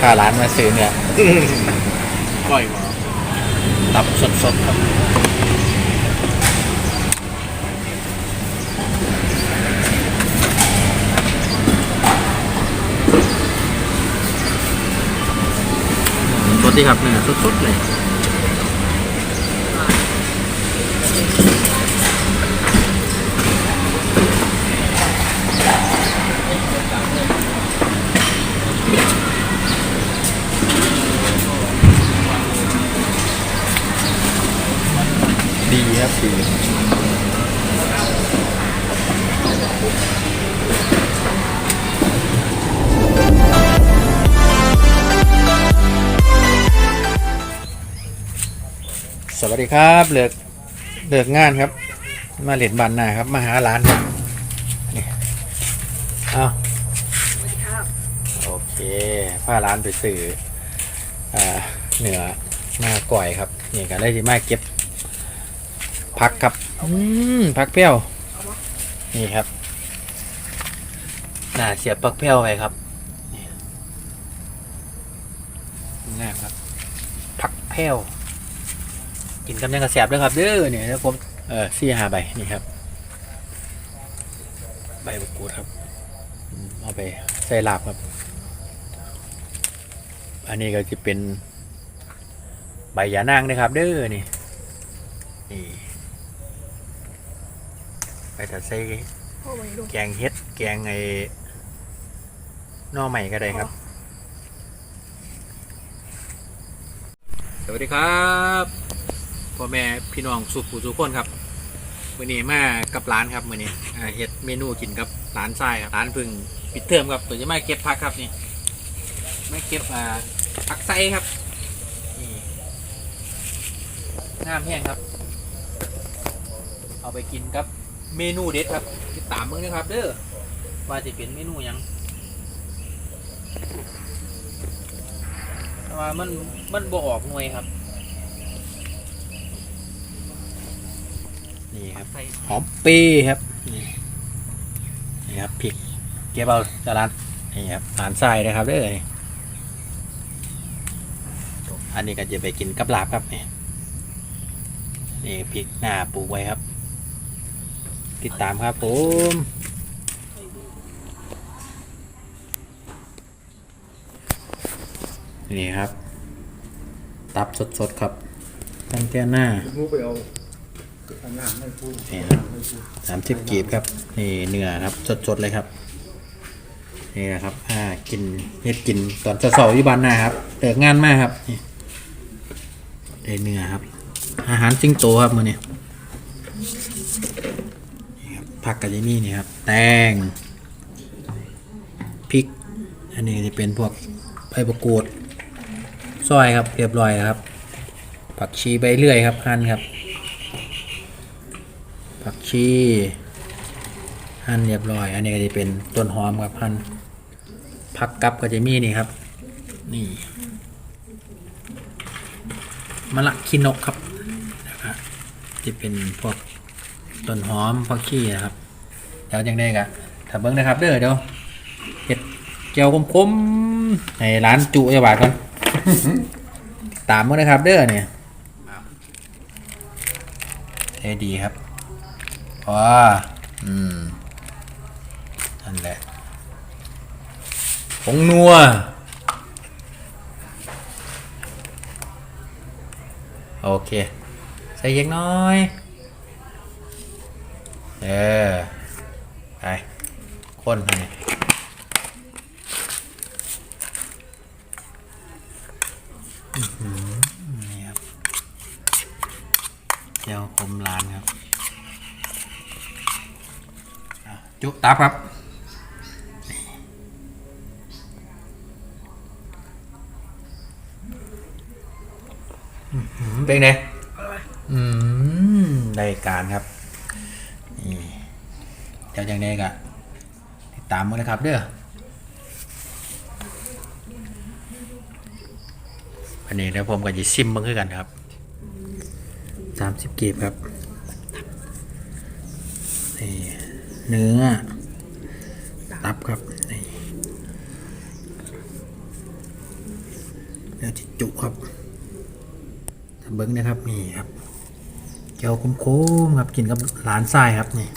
พาร้านมาซื้อเนี่ยก้อยหมอตับสดๆครับสดดีครับเนี่ยสดๆเลย ดีครับดีสวัสดีครับเลิกเลิกงานครับ มาเหรียญบานหน้าครับ มาหาร้านครับนี่เอาโอเคพาร้านไปซื้ออ่าเนื้อมาก่อยครับ นี่ก็ได้ที่มาเก็บ พักครับ อืมพักเปรี้ยว นี่ครับ น่าเสียบพักเปรี้ยวไปครับนี่ามครับพักเปรี้ยว กินกำยังกระแสบด้วยครับเด้อเนี่ยแล้วผม เออซี่หาใบนี่ครับ ใบมะกรูดครับ เอาไปใส่ลาบครับ อันนี้ก็จะเป็นใบยานางนะครับเด้อนี่นี่ ไปแต่ใส่แกงเฮ็ด แกงไอ้หน่อใหม่ก็ได้ครับ สวัสดีครับพ่อแม่พี่น้องสุขผู้สุขคนครับมื้อนี้มากับร้านครับมื้อนี้อ่าเฮ็ดเมนูกินกับร้านทรายครับร้านเพึ่งปิดเทอมครับเปิดจะมาเก็บผักครับนี่มาเก็บอ่าผักไส้ครับนี่น้ำแห้งครับ เอาไปกินกับ เมนูเด็ดครับติดตามมึงนะครับ เด้อว่าจะเป็นเมนูหยังแต่ว่ามันมันบ่ออกหน่วยครับ นี่ครับหอมปีครับ นี่นี่ครับพริกเก็บเอาจาร้านนี่ครับหานทรายนะครับเด้อนี่อันนี้ก็จะไปกินกับลาบครับนี่นี่พริกหน้าปลูกไว้ครับ ติดตามครับผมนี่ครับ ตับสดๆครับตั้งแต่หน้ามูไปเอาอันนั้นไม่พูดนี่ครับสามสิบกีบครับ นี่เนื้อครับสดๆเลยครับ นี่นะครับอ่ากินเฮ็ดกินตอนเสาร์ที่บ้านหน้าครับเลิกงานมากครับนี่ได้เนื้อครับ อาหารจิงโตครับมือนี้นี่ครับ ผักกะจิมี่นี่ครับ แตง พริก อันนี้จะเป็นพวกใบประกูดซอยครับ เรียบร้อยครับ ผักชีใบเลื่อยครับหั่นครับ ผักชีหั่นเรียบร้อย อันนี้ก็จะเป็นต้นหอมครับหั่นผักกับก็จะมีนี่ครับ นี่มะละคินกครับนะครับจะเป็นพวก ต้นหอมผักชีนะครับเดี๋ยวยังได้กะถ้าเบิ้งนะครับเด้อเดี๋ยวเห็ดเจียวคมๆให้ร้านจุจะบาทก่อนตามมานะครับเด้อเนี่ยเอ้ดีครับพออืมนั่นแหละผงนัวโอเค ใส่เยกน้อย เออไปคนไงอื้อหือนี่ครับเจียวคมร้านครับ จุตับครับอือหือเป็นไงอืมได้การครับ จ้าจังได้กะติดตามมาเลยครับเด้ออันนี้เดี๋ยวผมก็จะซิมมันคือกันครับสามสิบกีบครับนี่เนื้อตับครับนี่เดี๋ยวจิจุครับเบิ้งนะครับนี่ครับเกี๊ยวโค้งๆครับกินกับหลานทรายครับนี่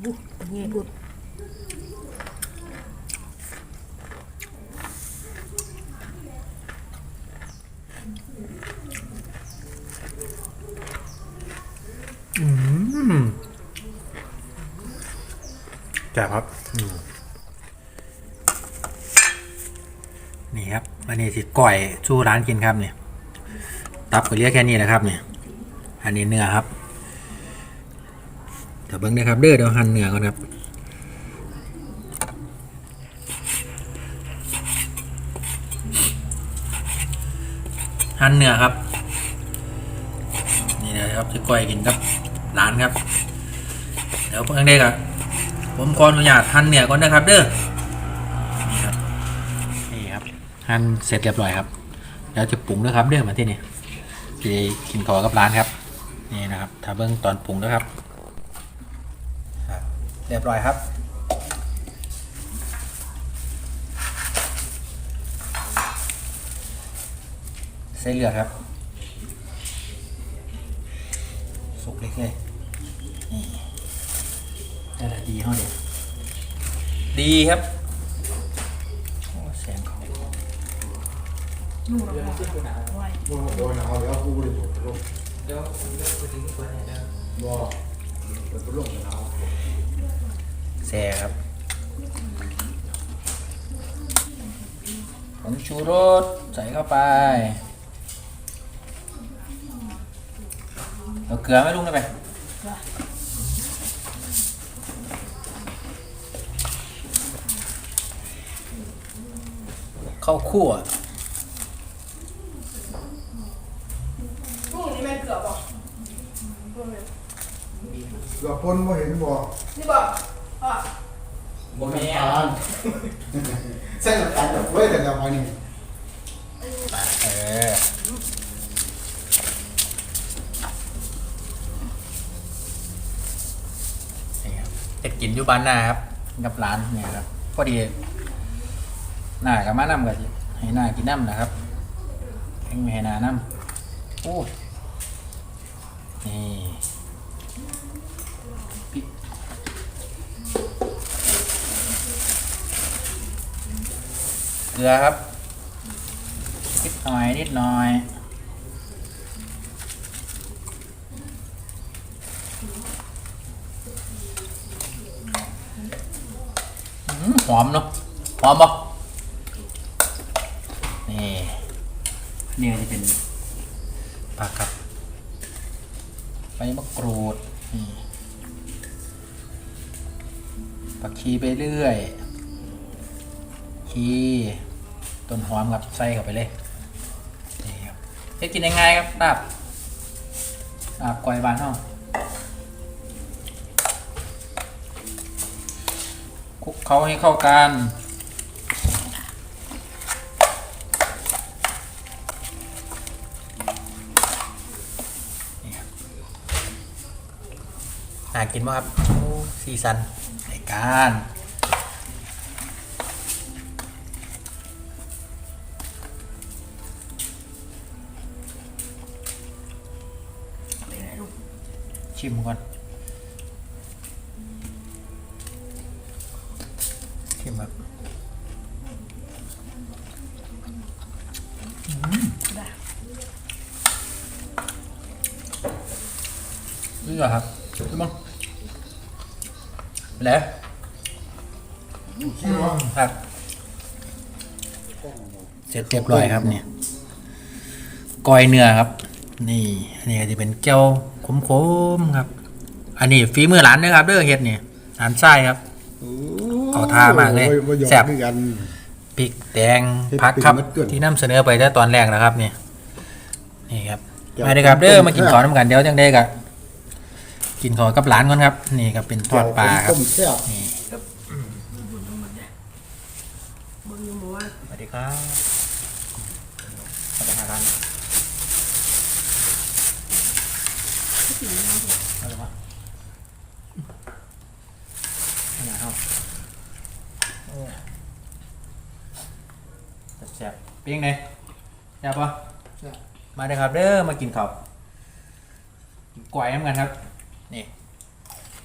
เงี้ยพูดอืมแจ่บครับนี่ครับอันนี้สิก่อยสู้ร้านกินครับเนี่ยตับก็เรียกแค่นี้แหละครับเนี่ยอันนี้เนื้อครับ เบิ้งนะครับเด้อเดี๋ยวหั่นเนื้อก่อนครับหั่นเนื้อครับ นี่นะครับจะก้อยกินกับร้านครับ เดี๋ยวเพิ่งเด็กอะผมขออนุญาตหั่นเนื้อก่อนนะครับ เด้อนี่ครับนี่ครับหั่นเสร็จเรียบร้อยครับแล้วจะปรุงด้วยครับเด้อมาที่นี่จะกินขอกับร้านครับนี่นะครับ ถ้าเบิ้งตอนปรุงด้วยครับ เรียบร้อยครับ ใส่เลือดครับ สุกเล็กเลยนี่ได้ละดีเขาเดียวดีครับโอ้แสงเขานู่นเราบอกไว้โดนเอาแล้วกูเลยบอกลงบ่เดี๋ยวไปลงกันเอา แสครับผงชูรสใส่เข้าไปเอาเกลือไหม่ลุงได้ไหมข้าวคั่วนู่นนี่แม่เกือบบอกเกือบพ้นบ่เห็นบ่นี่บอก อะบ่แม่นใส่น้ำตาลแบบเว้ยแต่ละวันนี้เออนี่ครับเจ็ดกินอยู่บ้านหน้าครับกับร้านเนี่ยครับพอดีหน้ากับมาน้ำกับให้หน้ากินน้ำนะครับให้ไม่ให้หน้าน้ำโอ้ยนี่พริกเก ลือครับ นิดหน่อย นิดหน่อย หอมเนาะ หอมปะนี่นี่ก็จะเป็นผักครับใบมะกรูดนี่ผักชีไปเรื่อยชี ต้นหอมครับใส่เข้าไปเลยนี่ครับจะกินยังไงครับลาบลาบก้อยบานเฮาคลุกเขาให้เข้ากันนี่ครับน่ากินมากครับ ซีซันในการ ชิมก่อนชิมครับอืมนี่เหรอครับดูมั้งแล้วคิดว่าครับ เสร็จเรียบร้อยครับเนี่ยก้อยเนื้อครับ นี่อันนี้จะเป็นแก้ว ขมๆครับ อันนี้ฝีมือร้านนะครับ เด้อเฮ็ดนี่ร้านไส้ครับ เอาท่ามากเลยบ่ยอมแซ่บคือกัน พริกแดงพักครับเฮ็ดเป็นเม็ดเกินที่นำเสนอไปแต่ตอนแรกนะครับเนี่ยนี่ครับแก้วมาเลยครับเด้อต้มมากินแซ่บข้าวน้ำกันเดี๋ยวจังได้กับกินข้าวกับร้านก่อนครับ นี่ครับเป็นทอดปลาครับต้มแซ่บ นี่มึงยังบอกว่าสวัสดีครับเอาไปหาร้าน ที่สีน้ำเห็ด เอาเลยวะอันไหนเอาโอ้แซ่บๆ เป็นยังไงแซ่บปะมาเลยครับเด้อมากินข้าวกินก๋วยน้ำกันครับ นี่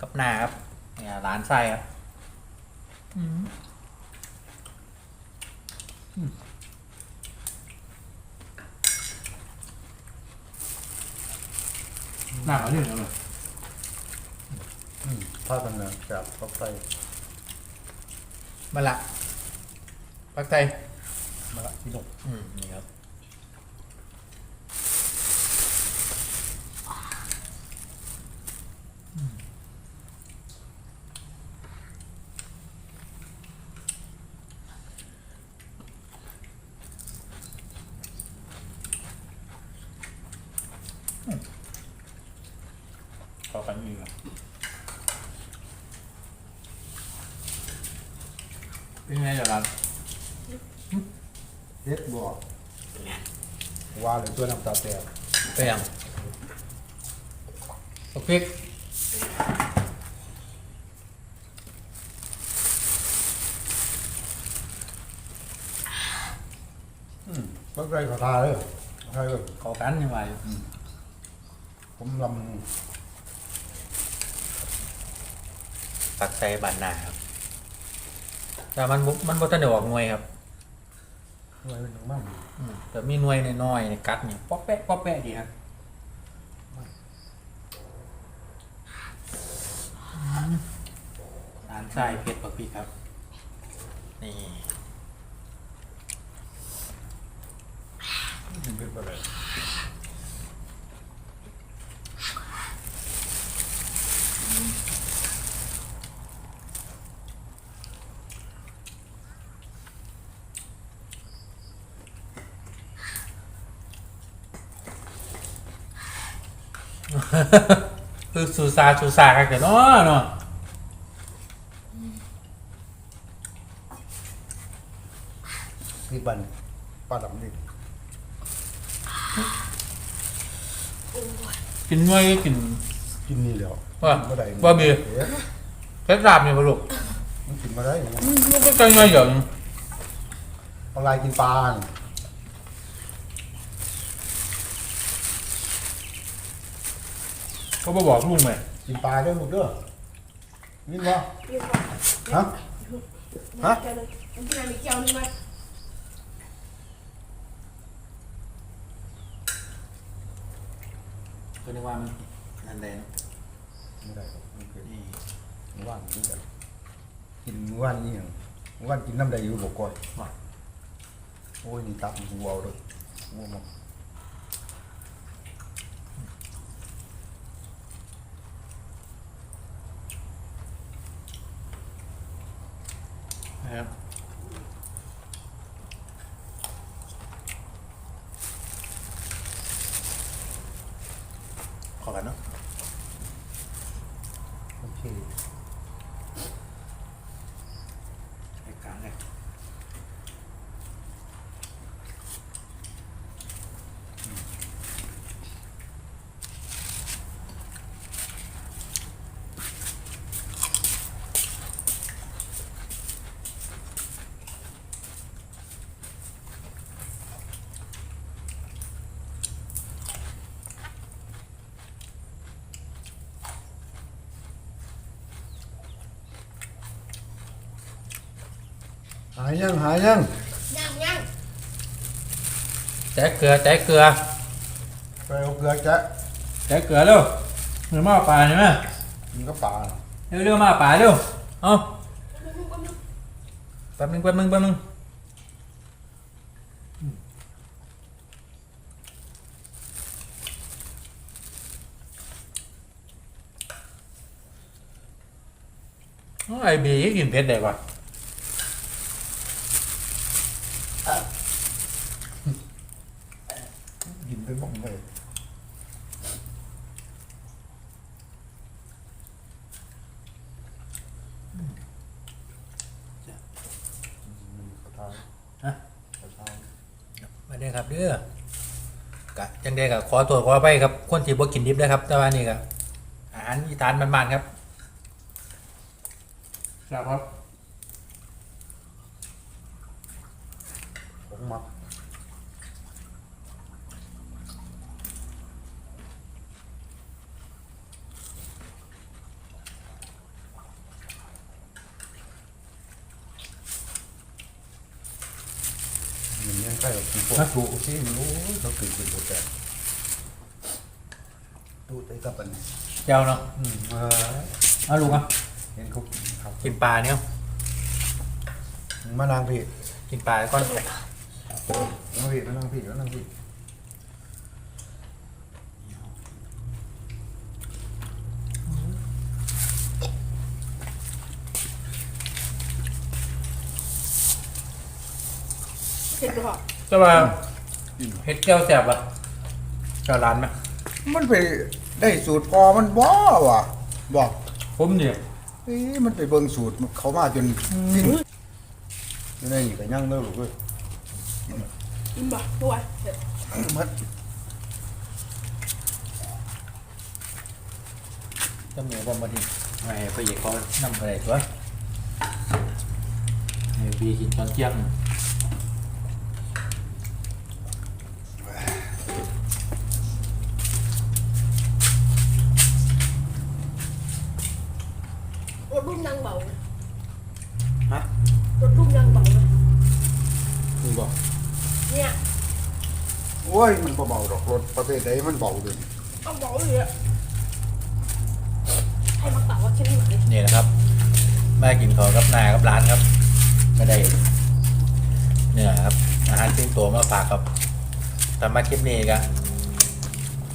กับหน้าครับเนี่ยร้านไส้ครับอืมอืมหน้าเขาเรื่องอะไรอืมพากันนะจากเข้าไปมาละปักใจ มาละพี่นกอืมนี่ครับอืมเข้ากันอยู่ครับเป็นไงเดี๋ยวครับ เฮ็ดบ่ว่าเลยตัวน้ำตาแตกไปยังบักพริกอืมก็ใกล้ขอทาเลยใช่เลยขอกันยังไงผมลปักใจบานนาครับแต่มันบ่มันบ่ทันได้ออกหน่วยครับำอะไรเป็นของมันอืมแต่มีหน่วยน้อยๆในกัดเนี่ยป๊อกแป๊ะป๊อกแป๊ะดีครับอืมร้านทรายเพชรปักพริกครับ นี่กินเป็นอะไร คือสูซาสูซากันกันเนาะเนาะพี่บันป้าดำดิกินหน่วยกินกินนี่แล้วว่าบ่ได้ว่ามีเอ๊ะเพชรลาบเนี่ยบ่ลูกมันกินมาได้ยังไงมันก็ใจหน่อยอย่าง เอาลายกินปลาน่ะ ก็บ่บอกลุงไหมกินปลาเด้อลูกเด้อนี่บ่อยู่ก่อนฮะฮะเดี๋ยวเลยมันกินอะไรเกี่ยวนี่มั้ยก็นึกว่ามันนั่นแหละไม่ได้ครับมันคือนี่หมู่บ้านนี่กันกินหมู่บ้านนี่หยังหมู่บ้านกินน้ำใดอยู่บ่ก่อยว่าโอ้ยนี่ตับกูเอาเด้อกูเอามา นะครับขอกันเนาะโอเคายยังหายยังยังยังแจ๊กเกลือแจ๊กเกลือไปเอาเกลือแจ๊ะแจ๊กเกลือเร็วเร็วมาเอาปลาใช่ไหมกินก็ปลาเร็วเร็วมาเอาปลาเร็วเอาแป๊บนึงแป๊บนึงแป๊บนึงอ๋อไอบีก็กินเผ็ดได้ป่ะ กินไปบ้องไปอืมขอทาน ฮะ มาเด้อครับเด้ อกะจังได้กับขอตัวขอไปครับคนที่บ่กินดิบนะครับ แต่ว่านี่ก็อาหารอีสานบ้านๆครับครับผมมักมันยังใกล้กับกินพวกถูกที่มันโอ้ยเราตื่นตื่นตัวแก่ดู ได้กับอันนี้เจ้าเนาะอืมเออเอาลูกอะเห็นเขาครับกินปลาเนี่ย มานางพี่กินปลาก่อนมานางพี่มานางพี่มานางพี่เผ็ดหรือเปล่าแต่ว่าเฮ็ดแก้วแซ่บอะเจ้าร้านไหมมันไป ได้สูตรพอมันบ่ว่ะบอกผมเนี่ยเอ้ยมันไปเบิ่งสูตรเขามาจนสิ้นอยู่ในนี่ก็ยังเลิกลูกเว้ยอิ่มป่ะด้วยเผ็ดมัดจะหมูบอมบดีไม่ให้พระเอกเขานำอะไรตัวให้บีกินตอนเที่ยง รถรุ่มนางเบานะ ฮะ รถรุ่มนางเบานะ คือบอก เนี่ย โอ้ยมันบ่เบาดอกรถประ เภทใดมันเบาเลยต้องเบาเลยอะให้มาเต่าว่าแค่นี้ไหนนี่นะครับแม่กินขอกับนากับร้านครับไม่ได้เนี่ยครับอาหารติ้งตัวมาฝากครับสำหรับคลิปนี้ก็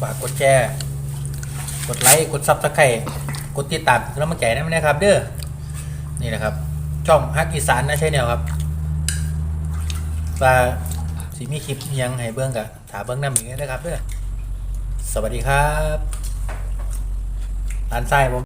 ฝากกดแชร์กดไลค์กดซับสไครต์กดติดตามแล้วมาแก่ได้ไหมนะครับ เด้อนี่นะครับช่องฮักอีสานนะใช่แนวครับว่าสิมีคลิปอิหยังให้เบิ้งกับถาเบิ้งน้ำอีกนะครับเด้อ สวัสดีครับร้านไส้ผม